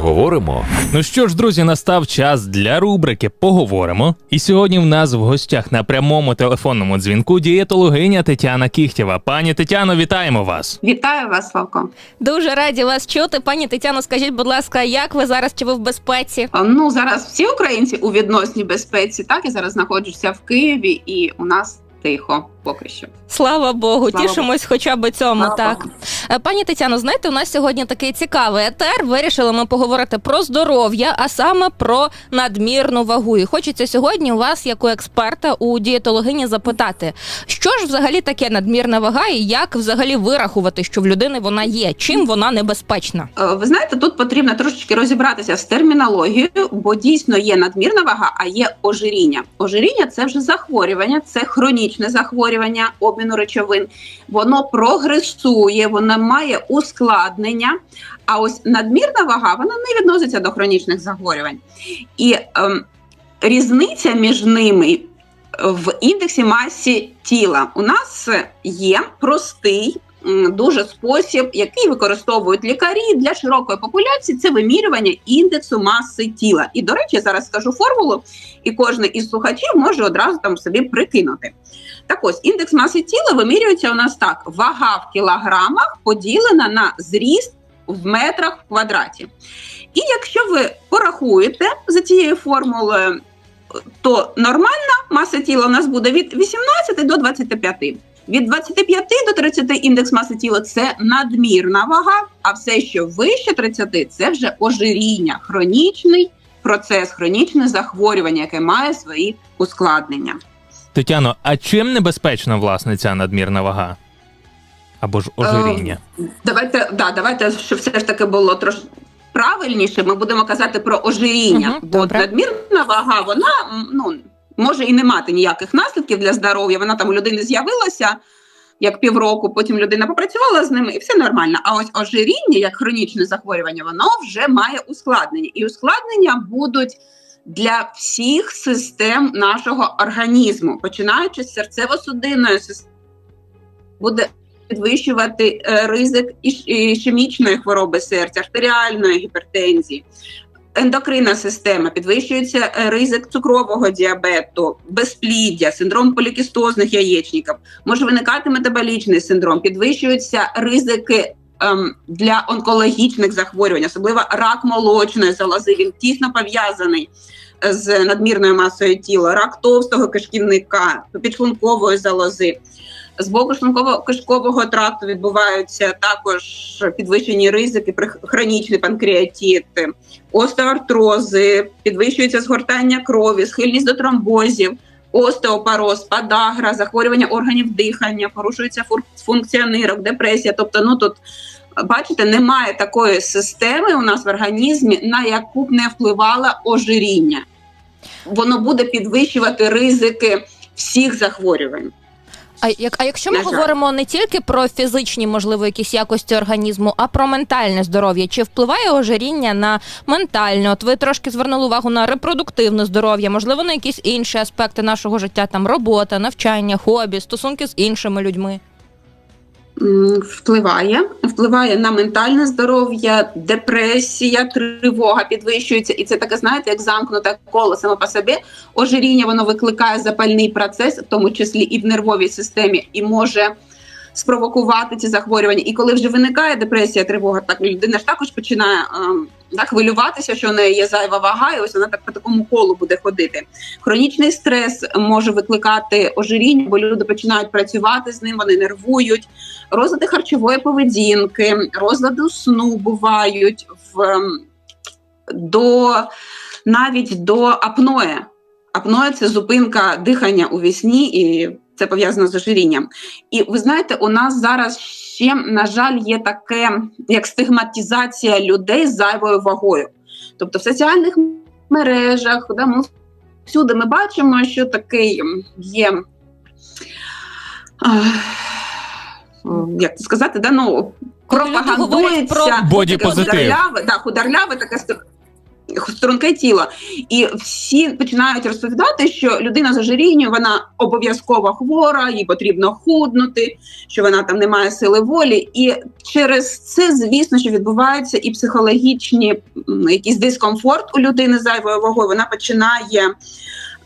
Поговоримо. Ну що ж, друзі, настав час для рубрики Поговоримо. І сьогодні в нас в гостях на прямому телефонному дзвінку дієтологиня Тетяна Кіхтєва. Пані Тетяно, вітаємо вас. Вітаю вас, Славко. Дуже раді вас чути. Пані Тетяно, скажіть, будь ласка, як ви зараз чи ви в безпеці? Ну зараз всі українці у відносній безпеці. Так я зараз знаходжуся в Києві, і у нас тихо поки що. Слава Богу, Слава тішимось хоча б цьому. Слава так Богу. Е, пані Тетяно, знаєте, у нас сьогодні такий цікавий етер. Вирішили ми поговорити про здоров'я, а саме про надмірну вагу. І хочеться сьогодні у вас, як у експерта, у дієтологині, запитати, що ж взагалі таке надмірна вага, і як взагалі вирахувати, що в людини вона є, чим вона небезпечна? Е, Ви знаєте, тут потрібно трошечки розібратися з термінологією, бо дійсно є надмірна вага, а є ожиріння. Ожиріння це вже захворювання, це хронічне захворювання обміну речовин. Воно прогресує, воно має ускладнення. А ось надмірна вага вона не відноситься до хронічних захворювань. І ем, різниця між ними в індексі масі тіла у нас є простий дуже спосіб, який використовують лікарі для широкої популяції, це вимірювання індексу маси тіла. І до речі, зараз скажу формулу, і кожен із слухачів може одразу там собі прикинути. Так ось індекс маси тіла вимірюється у нас так: вага в кілограмах поділена на зріст в метрах в квадраті. І якщо ви порахуєте за цією формулою, то нормальна маса тіла у нас буде від 18 до 25. Від 25 до 30 індекс маси тіла це надмірна вага, а все, що вище 30, це вже ожиріння, хронічний процес, хронічне захворювання, яке має свої ускладнення. Тетяно, а чим небезпечна власне ця надмірна вага? Або ж ожиріння? Давайте, да, давайте, щоб все ж таки було трошки правильніше. Ми будемо казати про ожиріння. Мгм, бо добре. надмірна вага, вона ну може і не мати ніяких наслідків для здоров'я. Вона там у людини з'явилася як півроку, потім людина попрацювала з ними, і все нормально. А ось ожиріння, як хронічне захворювання, воно вже має ускладнення, і ускладнення будуть. Для всіх систем нашого організму, починаючи з серцево-судинної системи, буде підвищувати е, ризик іш- ішемічної хвороби серця, артеріальної гіпертензії. Ендокринна система підвищується е, ризик цукрового діабету, безпліддя, синдром полікістозних яєчників, може виникати метаболічний синдром, підвищуються ризики ем, для онкологічних захворювань, особливо рак молочної залози. Він тісно пов'язаний з надмірною масою тіла, рак товстого кишківника, підшлункової залози. З боку шлунково-кишкового тракту відбуваються також підвищені ризики, хронічний панкреатит, остеоартрози, підвищується згортання крові, схильність до тромбозів, остеопороз, подагра, захворювання органів дихання, порушується функція нирок, депресія. Тобто, ну тут бачите, немає такої системи у нас в організмі, на яку б не впливало ожиріння. Воно буде підвищувати ризики всіх захворювань. А як а якщо ми жаль. говоримо не тільки про фізичні, можливо, якісь якості організму, а про ментальне здоров'я, чи впливає ожиріння на ментальне? От ви трошки звернули увагу на репродуктивне здоров'я, можливо, на якісь інші аспекти нашого життя, там робота, навчання, хобі, стосунки з іншими людьми. Впливає, впливає на ментальне здоров'я, депресія, тривога підвищується, і це таке, знаєте, як замкнуте коло само по собі. Ожиріння воно викликає запальний процес, в тому числі і в нервовій системі, і може спровокувати ці захворювання. І коли вже виникає депресія, тривога, так людина ж також починає ем, так, хвилюватися, що в неї є зайва вага, і ось вона так по такому колу буде ходити. Хронічний стрес може викликати ожиріння, бо люди починають працювати з ним, вони нервують. Розлади харчової поведінки, розлади сну бувають в ем, до навіть до апноє. Апноє це зупинка дихання у вісні, і це пов'язано з ожирінням. І ви знаєте, у нас зараз ще, на жаль, є таке як стигматизація людей з зайвою вагою. Тобто в соціальних мережах, да, ми всюди ми бачимо, що такий є. Як це сказати, да, ну, пропагандується худорляве, да, худорляве таке струнке тіло. І всі починають розповідати, що людина з ожирінням, вона обов'язково хвора, їй потрібно худнути, що вона там не має сили волі. І через це, звісно, що відбуваються і психологічні м, якийсь дискомфорт у людини зайвою вагою. Вона починає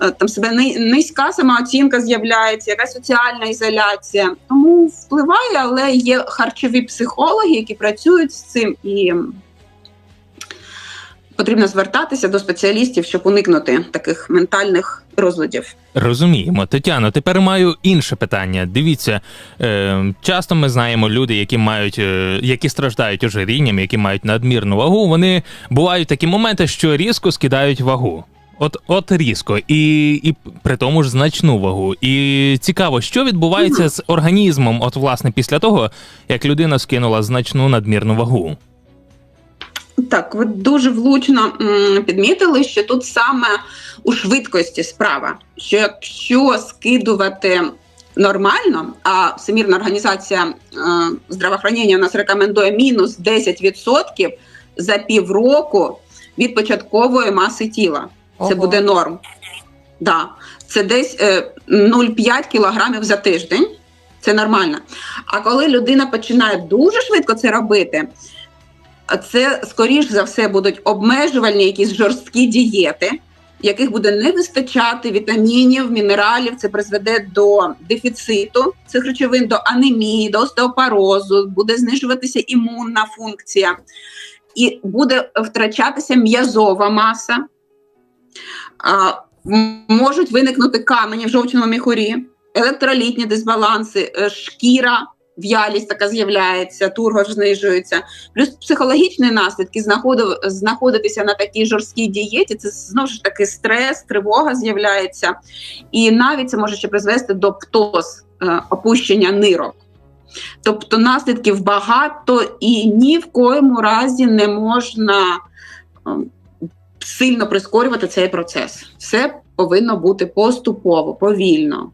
е, там себе ни- низька самооцінка з'являється, якась соціальна ізоляція. Тому впливає, але є харчові психологи, які працюють з цим і. Потрібно звертатися до спеціалістів, щоб уникнути таких ментальних розладів. Розуміємо, Тетяно. Тепер маю інше питання. Дивіться, е, часто ми знаємо люди, які мають, е, які страждають ожирінням, які мають надмірну вагу. Вони бувають такі моменти, що різко скидають вагу. От, от різко, і, і при тому ж значну вагу. І цікаво, що відбувається з організмом, от власне після того, як людина скинула значну надмірну вагу. Так, ви дуже влучно підмітили, що тут саме у швидкості справа. Що якщо скидувати нормально, а Всемірна організація е, здравоохранення нас рекомендує мінус 10% за півроку від початкової маси тіла. Це Ого. буде норм. Да. Це десь е, 0,5 кілограмів за тиждень. Це нормально. А коли людина починає дуже швидко це робити, це скоріш за все будуть обмежувальні якісь жорсткі дієти, яких буде не вистачати вітамінів, мінералів. Це призведе до дефіциту цих речовин, до анемії, до остеопорозу, буде знижуватися імунна функція, і буде втрачатися м'язова маса. Можуть виникнути камені в жовчному міхурі, електролітні дисбаланси, е, шкіра, в'ялість така з'являється, тургор знижується. Плюс психологічні наслідки знаходив, знаходитися на такій жорсткій дієті. Це знову ж таки стрес, тривога з'являється, і навіть це може ще призвести до птоз, е, опущення нирок. Тобто наслідків багато і ні в коєму разі не можна ем, сильно прискорювати цей процес. Все повинно бути поступово, повільно.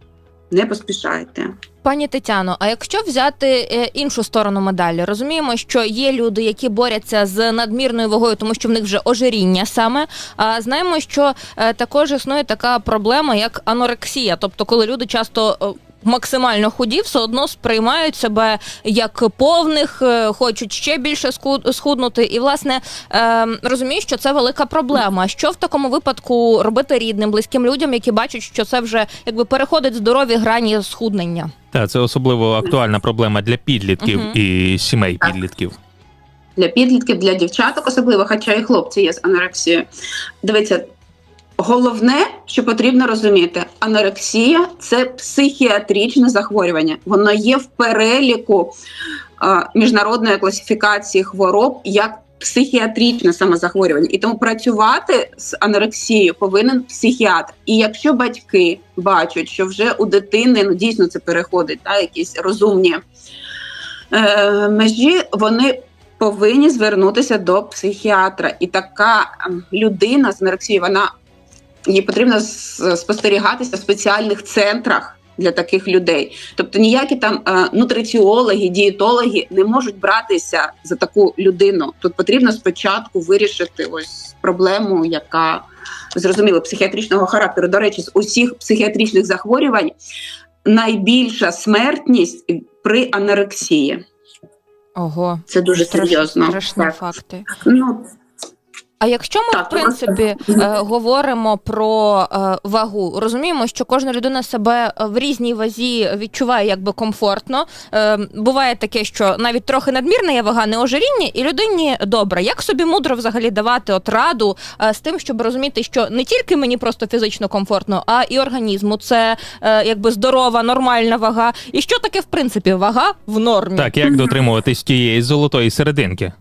Не поспішайте. Пані Тетяно, а якщо взяти е, іншу сторону медалі, розуміємо, що є люди, які борються з надмірною вагою, тому що в них вже ожиріння саме. А знаємо, що е, також існує така проблема, як анорексія, тобто, коли люди часто. Максимально худі, все одно сприймають себе як повних, е, хочуть ще більше схуднути. І власне е, розумію, що це велика проблема. Що в такому випадку робити рідним, близьким людям, які бачать, що це вже якби переходить здорові грані схуднення? Та це особливо актуальна проблема для підлітків Мгм. і сімей Так. підлітків. для підлітків, для дівчаток, особливо, хоча і хлопці є з анорексією. Дивіться, головне, що потрібно розуміти, анорексія це психіатричне захворювання. Воно є в переліку е, міжнародної класифікації хвороб як психіатричне самозахворювання. І тому працювати з анорексією повинен психіатр. І якщо батьки бачать, що вже у дитини ну дійсно це переходить, та, якісь розумні е, межі, вони повинні звернутися до психіатра. І така людина з анорексією, вона їй потрібно спостерігатися в спеціальних центрах. Для таких людей, тобто ніякі там е, нутриціологи, дієтологи не можуть братися за таку людину. Тут потрібно спочатку вирішити ось проблему, яка зрозуміло психіатричного характеру. До речі, з усіх психіатричних захворювань найбільша смертність при анорексії. Ого, Це дуже страш- серйозно. страшні Так. факти. Ну, А якщо ми, Так, в принципі, Мгм. е, говоримо про е, вагу, розуміємо, що кожна людина себе в різній вазі відчуває якби комфортно. Е, буває таке, що навіть трохи надмірна є вага, не ожиріння, і людині добре. Як собі мудро взагалі давати от раду е, з тим, щоб розуміти, що не тільки мені просто фізично комфортно, а і організму це е, якби здорова, нормальна вага. І що таке в принципі вага в нормі? Так, як дотримуватись тієї золотої серединки?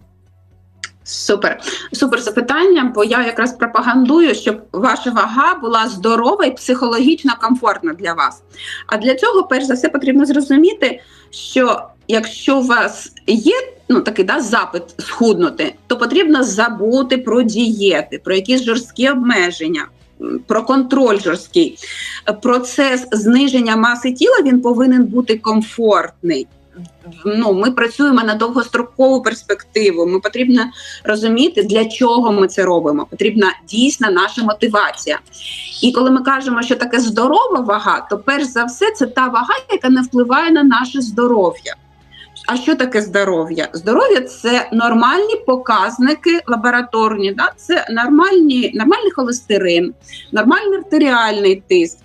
Супер, супер запитання, бо я якраз пропагандую, щоб ваша вага була здорова і психологічно комфортна для вас. А для цього, перш за все, потрібно зрозуміти, що якщо у вас є ну такий да, запит схуднути, то потрібно забути про дієти, про якісь жорсткі обмеження. Про контроль жорсткий процес зниження маси тіла він повинен бути комфортний. Ну, ми працюємо на довгострокову перспективу. Ми потрібно розуміти, для чого ми це робимо. Потрібна дійсна наша мотивація. І коли ми кажемо, що таке здорова вага, то перш за все це та вага, яка не впливає на наше здоров'я. А що таке здоров'я? Здоров'я це нормальні показники лабораторні, да? це нормальні, нормальний холестерин, нормальний артеріальний тиск.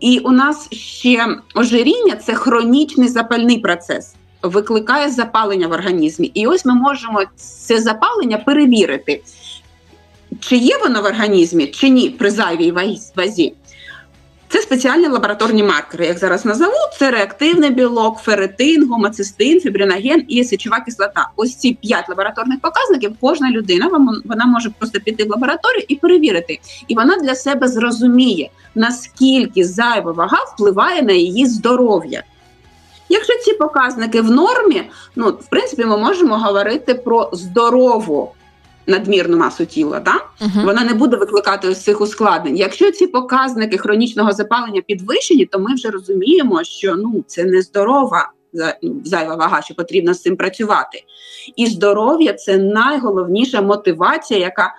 І у нас ще ожиріння це хронічний запальний процес, викликає запалення в організмі. І ось ми можемо це запалення перевірити, чи є воно в організмі, чи ні при зайвій вазі-. Це спеціальні лабораторні маркери, як зараз назову, це реактивний білок, ферритин, гомоцистин, фібриноген і сечова кислота. Ось ці п'ять лабораторних показників кожна людина вона може просто піти в лабораторію і перевірити. І вона для себе зрозуміє, наскільки зайва вага впливає на її здоров'я. Якщо ці показники в нормі, ну в принципі, ми можемо говорити про здорову надмірну масу тіла. Да? Угу. вона не буде викликати ось цих ускладнень. Якщо ці показники хронічного запалення підвищені, то ми вже розуміємо, що ну це не здорова за- ну, зайва вага, що потрібно з цим працювати. І здоров'я це найголовніша мотивація, яка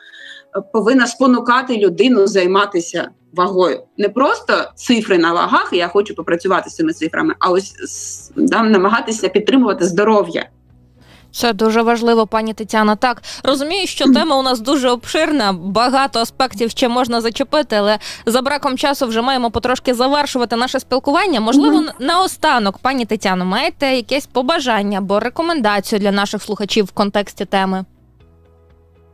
е, повинна спонукати людину займатися вагою. Не просто цифри на вагах, я хочу попрацювати з цими цифрами, а ось да, намагатися підтримувати здоров'я. Це дуже важливо, пані Тетяна. Так розумію, що тема у нас дуже обширна, багато аспектів ще можна зачепити, але за браком часу вже маємо потрошки завершувати наше спілкування. Можливо, на- наостанок, пані Тетяно, маєте якесь побажання або рекомендацію для наших слухачів в контексті теми?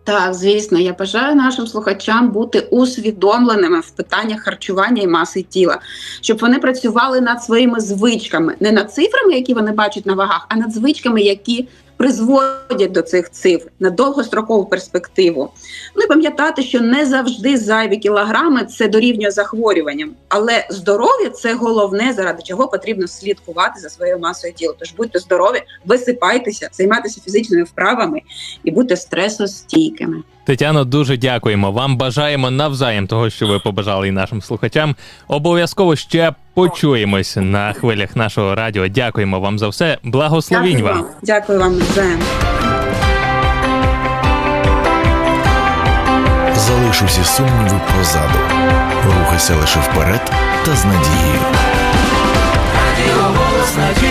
Так, звісно, я бажаю нашим слухачам бути усвідомленими в питаннях харчування і маси тіла, щоб вони працювали над своїми звичками, не над цифрами, які вони бачать на вагах, а над звичками, які призводять до цих цифр на довгострокову перспективу. Ну і пам'ятати, що не завжди зайві кілограми це дорівнює захворюванням, але здоров'я це головне, заради чого потрібно слідкувати за своєю масою тіла. Тож будьте здорові, висипайтеся, займайтеся фізичними вправами і будьте стресостійкими. Тетяно, дуже дякуємо. Вам бажаємо навзаєм того, що ви побажали і нашим слухачам. Обов'язково ще почуємось на хвилях нашого радіо. Дякуємо вам за все. Благословінь Дякую вам. Дякую вам взаєм. Залиш усі сумніви позаду. Рухайся лише вперед та з надією. Радіо голос надії.